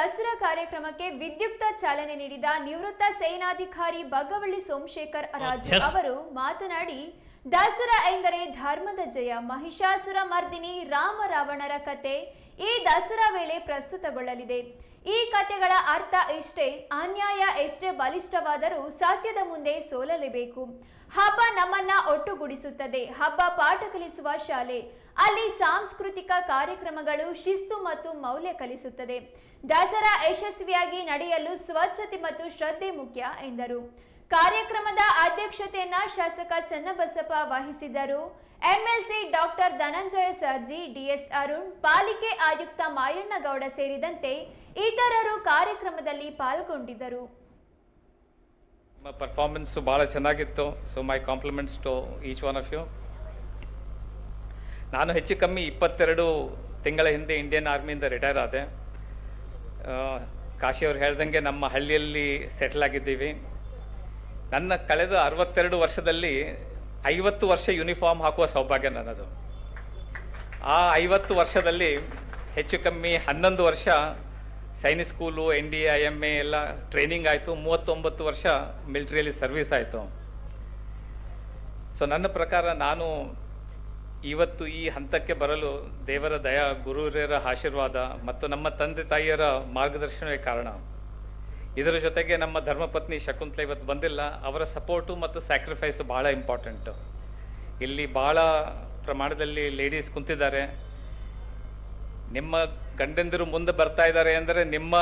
ದಸರಾ ಕಾರ್ಯಕ್ರಮಕ್ಕೆ ವಿದ್ಯುಕ್ತ ಚಾಲನೆ ನೀಡಿದ ನಿವೃತ್ತ ಸೇನಾಧಿಕಾರಿ ಬಗ್ಗವಳ್ಳಿ ಸೋಮಶೇಖರ್ ರಾಜು ಅವರು ಮಾತನಾಡಿ ದಸರಾ ಎಂದರೆ ಧರ್ಮದ ಜಯ, ಮಹಿಷಾಸುರ ಮರ್ದಿನಿ, ರಾಮ ರಾವಣರ ಕತೆ. ಈ ದಸರಾ ವೇಳೆ ಪ್ರಸ್ತುತಗೊಳ್ಳಲಿದೆ. ಈ ಕತೆಗಳ ಅರ್ಥ ಎಷ್ಟೇ, ಅನ್ಯಾಯ ಎಷ್ಟೇ ಬಲಿಷ್ಠವಾದರೂ ಸತ್ಯದ ಮುಂದೆ ಸೋಲಲೇಬೇಕು. ಹಬ್ಬ ನಮ್ಮನ್ನ ಒಟ್ಟುಗೂಡಿಸುತ್ತದೆ. ಹಬ್ಬ ಪಾಠ ಕಲಿಸುವ ಶಾಲೆ. ಅಲ್ಲಿ ಸಾಂಸ್ಕೃತಿಕ ಕಾರ್ಯಕ್ರಮಗಳು ಶಿಸ್ತು ಮತ್ತು ಮೌಲ್ಯ ಕಲಿಸುತ್ತದೆ. ದಸರಾ ಯಶಸ್ವಿಯಾಗಿ ನಡೆಯಲು ಸ್ವಚ್ಛತೆ ಮತ್ತು ಶ್ರದ್ಧೆ ಮುಖ್ಯ ಎಂದರು. ಕಾರ್ಯಕ್ರಮದ ಅಧ್ಯಕ್ಷತೆಯನ್ನ ಶಾಸಕ ಚನ್ನಬಸಪ್ಪ ವಹಿಸಿದರು. MLC doctor Dhananjaya Sarji, DS Arun, ಪಾಲಿಕೆ ಆಯುಕ್ತ ಮಾಯಣ್ಣಗೌಡ ಸೇರಿದಂತೆ ಇತರರು ಕಾರ್ಯಕ್ರಮದಲ್ಲಿ ಪಾಲ್ಗೊಂಡಿದ್ದರು. ಪರ್ಫಾರ್ಮೆನ್ಸು ಭಾಳ ಚೆನ್ನಾಗಿತ್ತು. So my compliments to each one of you ನಾನು ಹೆಚ್ಚು ಕಮ್ಮಿ ಇಪ್ಪತ್ತೆರಡು ತಿಂಗಳ ಹಿಂದೆ ಇಂಡಿಯನ್ ಆರ್ಮಿಯಿಂದ ರಿಟೈರ್ ಆದೆ. ಕಾಶಿಯವ್ರು ಹೇಳ್ದಂಗೆ ನಮ್ಮ ಹಳ್ಳಿಯಲ್ಲಿ ಸೆಟ್ಲ್ ಆಗಿದ್ದೀವಿ. ನನ್ನ ಕಳೆದ ಅರವತ್ತೆರಡು ವರ್ಷದಲ್ಲಿ ಐವತ್ತು ವರ್ಷ ಯೂನಿಫಾರ್ಮ್ ಹಾಕುವ ಸೌಭಾಗ್ಯ ನನ್ನದು. ಆ ಐವತ್ತು ವರ್ಷದಲ್ಲಿ ಹೆಚ್ಚು ಕಮ್ಮಿ ಹನ್ನೊಂದು ವರ್ಷ Sainik school N D I M A ಎಲ್ಲ ಟ್ರೈನಿಂಗ್ ಆಯಿತು. ಮೂವತ್ತೊಂಬತ್ತು ವರ್ಷ ಮಿಲಿಟ್ರಿಯಲ್ಲಿ ಸರ್ವಿಸ್ ಆಯಿತು. ಸೊ ನನ್ನ ಪ್ರಕಾರ ನಾನು ಇವತ್ತು ಈ ಹಂತಕ್ಕೆ ಬರಲು ದೇವರ ದಯ ಗುರುಹಿರಿಯರ ಆಶೀರ್ವಾದ ಮತ್ತು ನಮ್ಮ ತಂದೆ ತಾಯಿಯರ ಮಾರ್ಗದರ್ಶನವೇ ಕಾರಣ. ಇದರ ಜೊತೆಗೆ ನಮ್ಮ ಧರ್ಮಪತ್ನಿ ಶಕುಂತಲೆ ಇವತ್ತು ಬಂದಿಲ್ಲ. ಅವರ ಸಪೋರ್ಟು ಮತ್ತು ಸ್ಯಾಕ್ರಿಫೈಸು ಭಾಳ ಇಂಪಾರ್ಟೆಂಟು. ಇಲ್ಲಿ ಭಾಳ ಪ್ರಮಾಣದಲ್ಲಿ ಲೇಡೀಸ್ ಕುಂತಿದ್ದಾರೆ. ನಿಮ್ಮ ಗಂಡಂದಿರು ಮುಂದೆ ಬರ್ತಾ ಇದ್ದಾರೆ ಅಂದರೆ ನಿಮ್ಮ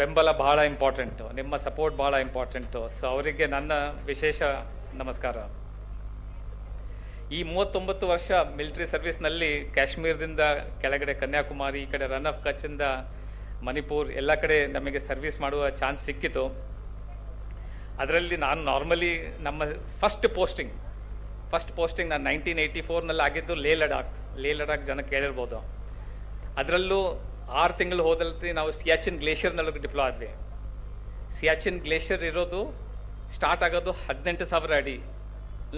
ಬೆಂಬಲ ಭಾಳ ಇಂಪಾರ್ಟೆಂಟು. ನಿಮ್ಮ ಸಪೋರ್ಟ್ ಭಾಳ ಇಂಪಾರ್ಟೆಂಟು. ಸೊ ಅವರಿಗೆ ನನ್ನ ವಿಶೇಷ ನಮಸ್ಕಾರ. ಈ ಮೂವತ್ತೊಂಬತ್ತು ವರ್ಷ ಮಿಲಿಟರಿ ಸರ್ವಿಸ್ನಲ್ಲಿ ಕಾಶ್ಮೀರದಿಂದ ಕೆಳಗಡೆ ಕನ್ಯಾಕುಮಾರಿ, ಈ ಕಡೆ ರನ್ ಆಫ್ ಕಚ್ಚಿಂದ ಮಣಿಪುರ್ ಎಲ್ಲ ಕಡೆ ನಮಗೆ ಸರ್ವಿಸ್ ಮಾಡುವ ಚಾನ್ಸ್ ಸಿಕ್ಕಿತು. ಅದರಲ್ಲಿ ನಾನು ನಾರ್ಮಲಿ ನಮ್ಮ ಫಸ್ಟ್ ಪೋಸ್ಟಿಂಗ್ ಫಸ್ಟ್ ಪೋಸ್ಟಿಂಗ್ ನಾನು ನೈನ್ಟೀನ್ ಏಯ್ಟಿ ಫೋರ್ನಲ್ಲಿ ಆಗಿದ್ದು ಲೇ ಲಡಾಖ್ ಲೇ ಲಡಾಖ್ ಜನ ಕೇಳಿರ್ಬೋದು. ಅದರಲ್ಲೂ ಆರು ತಿಂಗಳು ಹೋದಲ್ಲಿ ನಾವು ಸಿಯಾಚಿನ್ ಗ್ಲೇಷಿಯರ್ನಲ್ಲಿ ಡಿಪ್ಲೋ ಆದ್ವಿ. ಸಿಯಾಚಿನ್ ಗ್ಲೇಷಿಯರ್ ಇರೋದು ಸ್ಟಾರ್ಟ್ ಆಗೋದು ಹದಿನೆಂಟು ಸಾವಿರ ಅಡಿ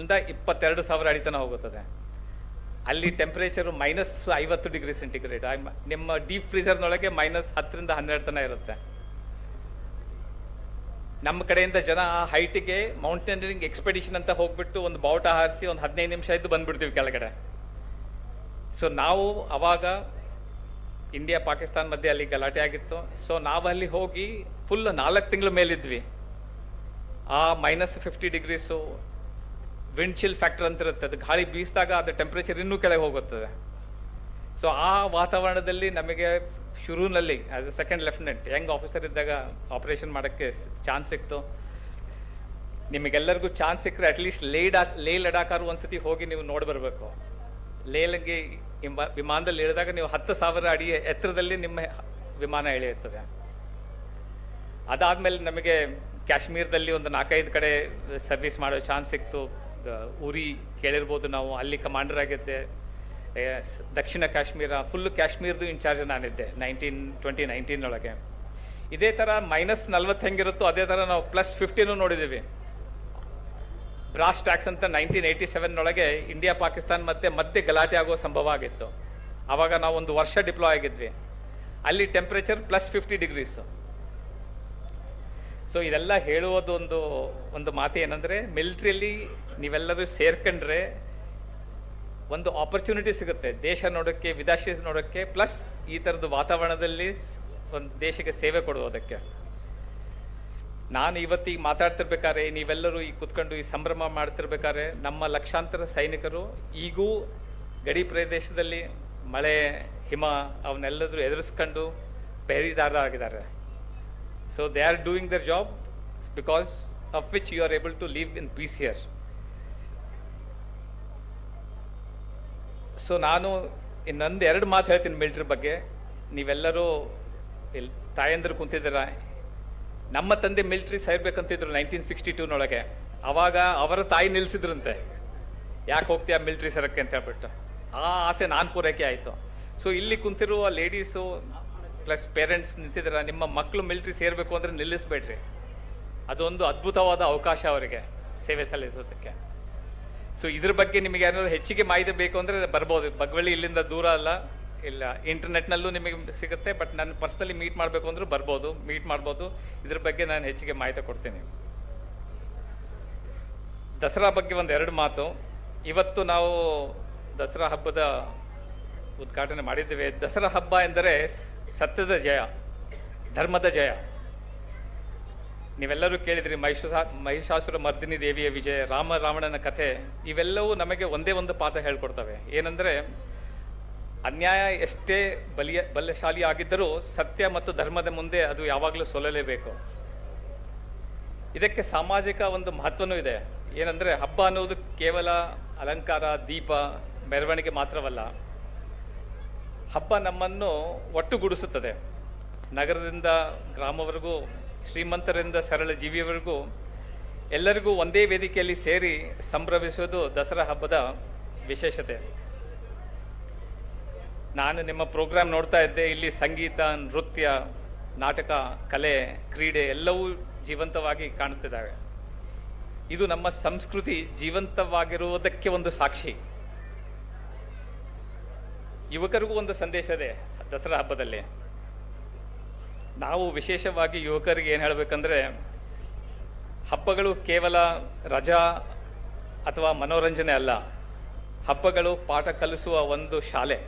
ಇಂದ ಇಪ್ಪತ್ತೆರಡು ಸಾವಿರ ಅಡಿ ತನಕ ಹೋಗುತ್ತದೆ. ಅಲ್ಲಿ ಟೆಂಪರೇಚರು ಮೈನಸ್ ಐವತ್ತು ಡಿಗ್ರಿ ಸೆಂಟಿಗ್ರೇಡ್ ನಿಮ್ಮ ಡೀಪ್ ಫ್ರೀಸರ್ನೊಳಗೆ ಮೈನಸ್ ಹತ್ತರಿಂದ ಹನ್ನೆರಡು ತನ ಇರುತ್ತೆ. ನಮ್ಮ ಕಡೆಯಿಂದ ಜನ ಹೈಟಿಗೆ ಮೌಂಟೇನಿಯರಿಂಗ್ ಎಕ್ಸ್ಪೆಡಿಷನ್ ಅಂತ ಹೋಗ್ಬಿಟ್ಟು ಒಂದು ಬಾವುಟ ಹಾರಿಸಿ ಒಂದು ಹದಿನೈದು ನಿಮಿಷ ಇದ್ದು ಬಂದ್ಬಿಡ್ತೀವಿ ಕೆಳಗಡೆ. ಸೊ ನಾವು ಅವಾಗ ಇಂಡಿಯಾ ಪಾಕಿಸ್ತಾನ ಮಧ್ಯೆ ಅಲ್ಲಿ ಗಲಾಟೆ ಆಗಿತ್ತು. ಸೊ ನಾವು ಅಲ್ಲಿ ಹೋಗಿ ಫುಲ್ ನಾಲ್ಕು ತಿಂಗಳ ಮೇಲಿದ್ವಿ. ಆ minus fifty degrees wind chill factor ಅಂತ ಇರುತ್ತೆ ಅದು ಗಾಳಿ ಬೀಸಿದಾಗ ಅದು ಟೆಂಪ್ರೇಚರ್ ಇನ್ನೂ ಕೆಳಗೆ ಹೋಗುತ್ತದೆ. ಸೊ ಆ ವಾತಾವರಣದಲ್ಲಿ ನಮಗೆ ಶುರುನಲ್ಲಿ as a second lieutenant young officer ಇದ್ದಾಗ ಆಪರೇಷನ್ ಮಾಡೋಕ್ಕೆ ಚಾನ್ಸ್ ಸಿಕ್ತು. ನಿಮಗೆಲ್ಲರಿಗೂ ಚಾನ್ಸ್ ಸಿಕ್ಕರೆ ಅಟ್ಲೀಸ್ಟ್ ಲೇ ಡಾ, ಲೇ ಲಡಾಖಾರು ಒಂದ್ಸತಿ ಹೋಗಿ ನೀವು ನೋಡಿ ಬರಬೇಕು. ಲೇಲಂಗೆ ವಿಮ- ವಿಮಾನದಲ್ಲಿ ಇಳಿದಾಗ ನೀವು ಹತ್ತು ಸಾವಿರ ಅಡಿ ಎತ್ತರದಲ್ಲಿ ನಿಮ್ಮ ವಿಮಾನ ಇಳಿಯುತ್ತದೆ. ಅದಾದಮೇಲೆ ನಮಗೆ ಕಾಶ್ಮೀರದಲ್ಲಿ ಒಂದು ನಾಲ್ಕೈದು ಕಡೆ ಸರ್ವಿಸ್ ಮಾಡೋ ಚಾನ್ಸ್ ಸಿಕ್ತು. ಉರಿ ಕೇಳಿರ್ಬೋದು ನಾವು. ಅಲ್ಲಿ ಕಮಾಂಡರ್ ಆಗಿದ್ದೆ. ದಕ್ಷಿಣ ಕಾಶ್ಮೀರ ಫುಲ್ ಕಾಶ್ಮೀರದು ಇನ್ಚಾರ್ಜ್ ನಾನಿದ್ದೆ ನೈನ್ಟೀನ್ ಟ್ವೆಂಟಿ ನೈನ್ಟೀನ್ ಒಳಗೆ ಇದೇ ಥರ ಮೈನಸ್ ನಲ್ವತ್ತು ಹೆಂಗಿರುತ್ತೋ ಅದೇ ಥರ ನಾವು ಪ್ಲಸ್ ಫಿಫ್ಟೀನು ನೋಡಿದ್ದೀವಿ ಬ್ರಾಸ್ ಟ್ಯಾಕ್ಸ್ ಅಂತ ನೈನ್ಟೀನ್ ಏಯ್ಟಿ ಸೆವೆನ್ನೊಳಗೆ ಇಂಡಿಯಾ ಪಾಕಿಸ್ತಾನ ಮತ್ತೆ ಮತ್ತೆ ಗಲಾಟೆ ಆಗೋ ಸಂಭವ ಆಗಿತ್ತು. ಆವಾಗ ನಾವು ಒಂದು ವರ್ಷ ಡಿಪ್ಲೋ ಆಗಿದ್ವಿ. ಅಲ್ಲಿ temperature plus fifty degrees so ಇದೆಲ್ಲ ಹೇಳುವುದು ಒಂದು ಒಂದು ಮಾತು ಏನಂದರೆ ಮಿಲಿಟ್ರಿಯಲ್ಲಿ ನೀವೆಲ್ಲರೂ ಸೇರ್ಕೊಂಡ್ರೆ ಒಂದು ಆಪರ್ಚುನಿಟಿ ಸಿಗುತ್ತೆ. ದೇಶ ನೋಡೋಕ್ಕೆ, ವಿದೇಶಿ ನೋಡೋಕ್ಕೆ ಪ್ಲಸ್ ಈ ಥರದ ವಾತಾವರಣದಲ್ಲಿ ಒಂದು ದೇಶಕ್ಕೆ ಸೇವೆ ಕೊಡುವುದಕ್ಕೆ ನಾನು ಇವತ್ತಿಗೆ ಮಾತಾಡ್ತಿರ್ಬೇಕಾದ್ರೆ, ನೀವೆಲ್ಲರೂ ಈ ಕುತ್ಕೊಂಡು ಈ ಸಂಭ್ರಮ ಮಾಡ್ತಿರ್ಬೇಕಾದ್ರೆ, ನಮ್ಮ ಲಕ್ಷಾಂತರ ಸೈನಿಕರು ಈಗೂ ಗಡಿ ಪ್ರದೇಶದಲ್ಲಿ ಮಳೆ, ಹಿಮ ಅವನ್ನೆಲ್ಲರೂ ಎದುರಿಸ್ಕೊಂಡು ಆಗಿದ್ದಾರೆ so they are doing their job because of which you are able to live in peace here. So ನಾನು ಇನ್ನೊಂದು ಎರಡು ಮಾತು ಹೇಳ್ತೀನಿ ಮಿಲ್ಟ್ರಿ ಬಗ್ಗೆ. ನೀವೆಲ್ಲರೂ ಇಲ್ಲಿ ತಾಯಂದ್ರು ಕುಂತಿದ್ದೀರ? ನಮ್ಮ ತಂದೆ ಮಿಲ್ಟ್ರಿ ಸೇರ್ಬೇಕಂತಿದ್ರು ನೈನ್ಟೀನ್ ಸಿಕ್ಸ್ಟಿ ಟೂನೊಳಗೆ ಅವಾಗ ಅವರ ತಾಯಿ ನಿಲ್ಸಿದ್ರಂತೆ. ಯಾಕೆ ಹೋಗ್ತೀಯ ಮಿಲ್ಟ್ರಿ ಸೇರಕ್ಕೆ ಅಂತ ಹೇಳ್ಬಿಟ್ಟು. ಆ ಆಸೆ ನಾನು ಪೂರೈಕೆ ಆಯಿತು. ಸೊ ಇಲ್ಲಿ ಕುಂತಿರುವ ಲೇಡೀಸು ಪ್ಲಸ್ ಪೇರೆಂಟ್ಸ್ ನಿಂತಿದ್ದೀರ ನಿಮ್ಮ ಮಕ್ಕಳು ಮಿಲಿಟ್ರಿ ಸೇರಬೇಕು ಅಂದರೆ ನಿಲ್ಲಿಸ್ಬೇಡ್ರಿ. ಅದೊಂದು ಅದ್ಭುತವಾದ ಅವಕಾಶ ಅವರಿಗೆ ಸೇವೆ ಸಲ್ಲಿಸೋದಕ್ಕೆ. ಸೊ ಇದ್ರ ಬಗ್ಗೆ ನಿಮಗೆ ಏನಾದ್ರು ಹೆಚ್ಚಿಗೆ ಮಾಹಿತಿ ಬೇಕು ಅಂದರೆ ಬರ್ಬೋದು. ಬಗ್ವಳ್ಳಿ ಇಲ್ಲಿಂದ ದೂರ ಅಲ್ಲ. ಇಲ್ಲ ಇಂಟರ್ನೆಟ್ನಲ್ಲೂ ನಿಮಗೆ ಸಿಗುತ್ತೆ ಬಟ್ ನಾನು ಪರ್ಸ್ನಲಿ ಮೀಟ್ ಮಾಡಬೇಕು ಅಂದರೂ ಬರ್ಬೋದು ಮೀಟ್ ಮಾಡ್ಬೋದು. ಇದ್ರ ಬಗ್ಗೆ ನಾನು ಹೆಚ್ಚಿಗೆ ಮಾಹಿತಿ ಕೊಡ್ತೀನಿ. ದಸರಾ ಬಗ್ಗೆ ಒಂದು ಎರಡು ಮಾತು. ಇವತ್ತು ನಾವು ದಸರಾ ಹಬ್ಬದ ಉದ್ಘಾಟನೆ ಮಾಡಿದ್ದೇವೆ. ದಸರಾ ಹಬ್ಬ ಎಂದರೆ ಸತ್ಯದ ಜಯ, ಧರ್ಮದ ಜಯ. ನೀವೆಲ್ಲರೂ ಕೇಳಿದ್ರಿ ಮಹಿಷಾ ಮಹಿಷಾಸುರ ಮರ್ದಿನಿ ದೇವಿಯ ವಿಜಯ, ರಾಮ ರಾವಣನ ಕಥೆ. ಇವೆಲ್ಲವೂ ನಮಗೆ ಒಂದೇ ಒಂದು ಪಾಠ ಹೇಳ್ಕೊಡ್ತವೆ. ಏನಂದ್ರೆ, ಅನ್ಯಾಯ ಎಷ್ಟೇ ಬಲಿಯ ಬಲಶಾಲಿ ಆಗಿದ್ದರೂ ಸತ್ಯ ಮತ್ತು ಧರ್ಮದ ಮುಂದೆ ಅದು ಯಾವಾಗಲೂ ಸೋಲಲೇಬೇಕು. ಇದಕ್ಕೆ ಸಾಮಾಜಿಕ ಒಂದು ಮಹತ್ವನೂ ಇದೆ. ಏನಂದ್ರೆ, ಹಬ್ಬ ಅನ್ನೋದು ಕೇವಲ ಅಲಂಕಾರ, ದೀಪ, ಮೆರವಣಿಗೆ ಮಾತ್ರವಲ್ಲ. ಹಬ್ಬ ನಮ್ಮನ್ನು ಒಟ್ಟುಗೂಡಿಸುತ್ತದೆ. ನಗರದಿಂದ ಗ್ರಾಮವರೆಗೂ, ಶ್ರೀಮಂತರಿಂದ ಸರಳ ಜೀವಿಯವರೆಗೂ ಎಲ್ಲರಿಗೂ ಒಂದೇ ವೇದಿಕೆಯಲ್ಲಿ ಸೇರಿ ಸಂಭ್ರಮಿಸುವುದು ದಸರಾ ಹಬ್ಬದ ವಿಶೇಷತೆ. ನಾನು ನಿಮ್ಮ ಪ್ರೋಗ್ರಾಮ್ ನೋಡ್ತಾ ಇದ್ದೆ. ಇಲ್ಲಿ ಸಂಗೀತ, ನೃತ್ಯ, ನಾಟಕ, ಕಲೆ, ಕ್ರೀಡೆ ಎಲ್ಲವೂ ಜೀವಂತವಾಗಿ ಕಾಣುತ್ತಿದ್ದಾವೆ. ಇದು ನಮ್ಮ ಸಂಸ್ಕೃತಿ ಜೀವಂತವಾಗಿರುವುದಕ್ಕೆ ಒಂದು ಸಾಕ್ಷಿ. ಯುವಕರಿಗೂ ಒಂದು ಸಂದೇಶ ಇದೆ ದಸರಾ ಹಬ್ಬದಲ್ಲಿ. ನಾವು ವಿಶೇಷವಾಗಿ ಯುವಕರಿಗೆ ಏನು ಹೇಳಬೇಕಂದ್ರೆ, ಹಬ್ಬಗಳು ಕೇವಲ ರಜಾ ಅಥವಾ ಮನೋರಂಜನೆ ಅಲ್ಲ, ಹಬ್ಬಗಳು ಪಾಠ ಕಲಿಸುವ ಒಂದು ಶಾಲೆ.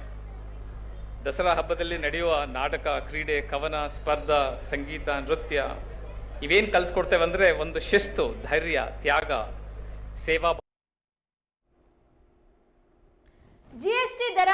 ದಸರಾ ಹಬ್ಬದಲ್ಲಿ ನಡೆಯುವ ನಾಟಕ, ಕ್ರೀಡೆ, ಕವನ, ಸ್ಪರ್ಧಾ, ಸಂಗೀತ, ನೃತ್ಯ, ಇವೇನು ಕಲಿಸ್ಕೊಡ್ತೇವೆ ಅಂದ್ರೆ ಒಂದು ಶಿಸ್ತು, ಧೈರ್ಯ, ತ್ಯಾಗ, ಸೇವಾ. ಜಿಎಸ್ಟಿ ದರ